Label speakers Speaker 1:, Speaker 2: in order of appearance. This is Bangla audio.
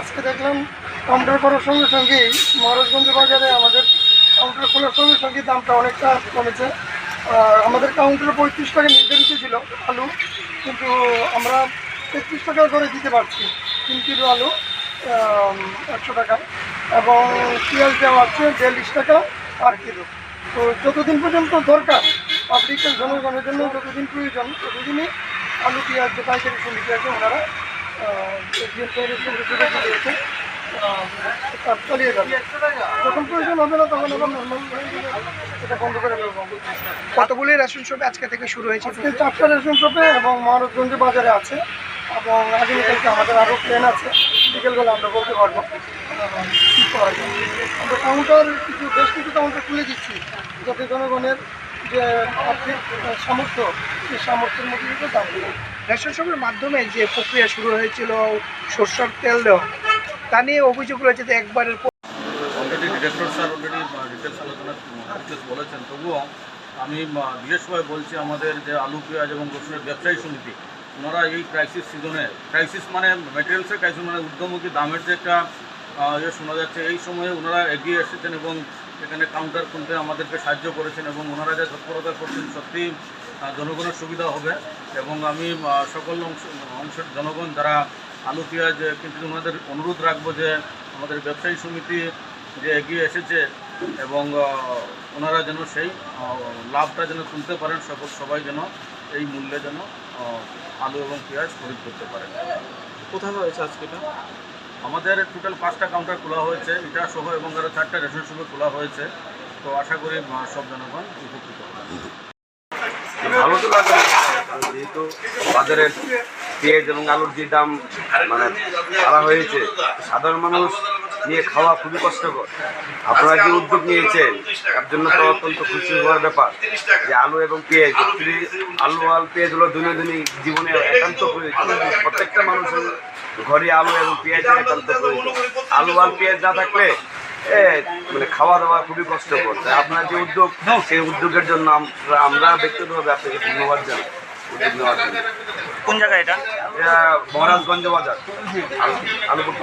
Speaker 1: আজকে দেখলাম কাউন্টার করার সঙ্গে সঙ্গেই মহারাজগঞ্জ বাজারে আমাদের কাউন্টার খোলার সঙ্গে সঙ্গে দামটা অনেকটা কমেছে। আমাদের কাউন্টারে পঁয়ত্রিশ টাকা নির্ধারিত ছিল আলু, কিন্তু আমরা তেত্রিশ টাকা করে দিতে পারছি তিন কিলো আলু একশো টাকা এবং পেঁয়াজ দেওয়া হচ্ছে বিয়াল্লিশ টাকা আর কিলো। তো যতদিন পর্যন্ত দরকার পাবলিকের জনগণের জন্য যতদিন প্রয়োজন, ততদিনই আলু, পেঁয়াজ যে পাইকারি সমিতি আছে ওনারা যখন প্রয়োজন হবে না তখন এটা বন্ধ করে দেবো
Speaker 2: কতগুলি রেশন শপে আজকে থেকে শুরু হয়েছে?
Speaker 1: চারটা রেশন শপে এবং মহারাজগঞ্জ বাজারে আছে এবং আগামীকালকে আমাদের আরও প্লেন আছে। বিকেলবেলা আমরা বলতে পারব। কি করা যায় আমরা কাউন্টার কিছু বেশ কিছু কাউন্টার খুলে দিচ্ছি। যাতে জনগণের যে আর্থিক সামর্থ্য সেই সামর্থ্যের মধ্যে দিয়ে দাম
Speaker 2: রেশন শপের মাধ্যমে যে প্রক্রিয়া শুরু হয়েছিল, সরষের তেল দেওয়া, তা নিয়ে অভিযোগ রয়েছে যে একবারের
Speaker 3: বলেছেন। তবুও আমি বিশেষভাবে বলছি, আমাদের যে আলু, পেঁয়াজ এবং রসুনের ব্যবসায়ী সমিতি, ওনারা এই ক্রাইসিস সিজনে ক্রাইসিস মানে ম্যাটেরিয়ালসের ক্রাইসিস মানে ঊর্ধ্বমুখী দামের যে একটা ইয়ে শোনা যাচ্ছে, এই সময়ে ওনারা এগিয়ে এসেছেন এবং এখানে কাউন্টার খুলতে আমাদেরকে সাহায্য করেছেন এবং ওনারা যা তৎপরতা করছেন সত্যি জনগণের সুবিধা হবে। এবং আমি সকল অংশ জনগণ যারা আলু, পেঁয়াজ, কিন্তু ওনাদের অনুরোধ রাখব যে আমাদের ব্যবসায়ী সমিতি যে এগিয়ে এসেছে এবং ওনারা যেন সেই লাভটা যেন তুলতে পারেন সকল সবাই যেন এই মূল্যে যেন আলু এবং পেঁয়াজ খরিদ করতে পারেন।
Speaker 4: কোথায় হয়েছে আজকে
Speaker 3: আমাদের টোটাল পাঁচটা কাউন্টার খোলা হয়েছে এটা সহ এবং আরও চারটা রেশন শপে খোলা হয়েছে। তো আশা করি সব জনগণ উপকৃত
Speaker 5: ভালো তো লাগে। যেহেতু বাজারের পেঁয়াজ এবং আলুর যে দাম মানে ছাড়া হয়েছে, সাধারণ মানুষ নিয়ে খাওয়া খুবই কষ্টকর। আপনারা যে উদ্যোগ নিয়েছেন, তার জন্য তো অত্যন্ত খুশি হওয়ার ব্যাপার যে আলু এবং পেঁয়াজ আলু আল পেঁয়াজ হলো দৈনন্দিন জীবনে একান্ত প্রয়োজন। প্রত্যেকটা মানুষের ঘরে আলু এবং পেঁয়াজ একান্ত প্রয়োজন। আলু আর পেঁয়াজ না থাকলে মানে খাওয়া দাওয়া খুবই কষ্ট করছে আপনার যে উদ্যোগ সেই উদ্যোগের জন্য আমরা আমরা ব্যক্তিগতভাবে আপনাকে ধন্যবাদ জানাই। উদ্যোগ নেওয়ার জন্য।
Speaker 4: কোন জায়গা
Speaker 5: এটা? মহারাজগঞ্জ বাজার। আলু- আলুপুর